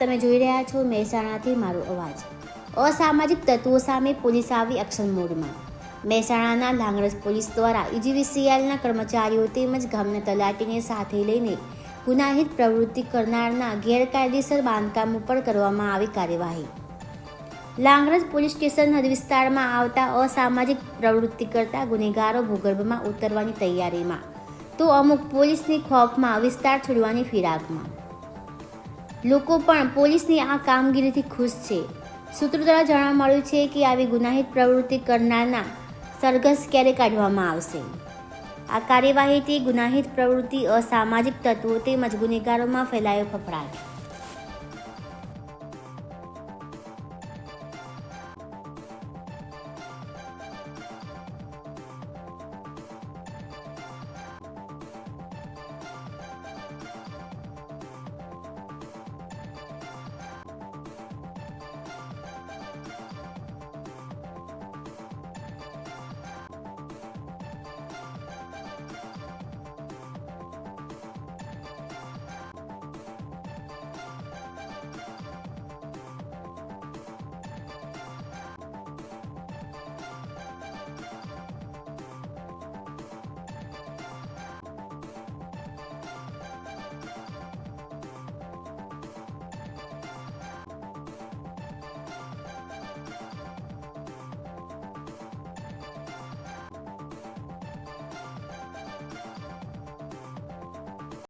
તમે જોઈ રહ્યા છો મહેસાણાથી મારો અવાજ. અસામાજિક તત્વો સામે પોલીસ આવી એક્શન મોડમાં. મહેસાણાના લાંગરસ પોલીસ દ્વારા ઈજીવીસીએલના કર્મચારીઓ તેમજ ગામના તલાટીને સાથે લઈને ગુનાહિત પ્રવૃત્તિ કરનારના ગેરકાયદેસર બાંધકામ ઉપર કરવામાં આવી કાર્યવાહી. લાંગરજ પોલીસ સ્ટેશન હદ વિસ્તારમાં આવતા અસામાજિક પ્રવૃત્તિ કરતા ગુનેગારો ભૂગર્ભમાં ઉતરવાની તૈયારીમાં. તો અમુક પોલીસની ખોફમાં વિસ્તાર છોડવાની ફિરાકમાં. લોકો પણ પોલીસની આ કામગીરીથી ખુશ છે. સૂત્રો દ્વારા જાણવા મળ્યું છે કે આવી ગુનાહિત પ્રવૃત્તિ કરનારના સરઘસ ક્યારે કાઢવામાં આવશે? આ કાર્યવાહીથી ગુનાહિત પ્રવૃત્તિ અસામાજિક તત્વો તેમજ ગુનેગારોમાં ફેલાયો ફફડાટ.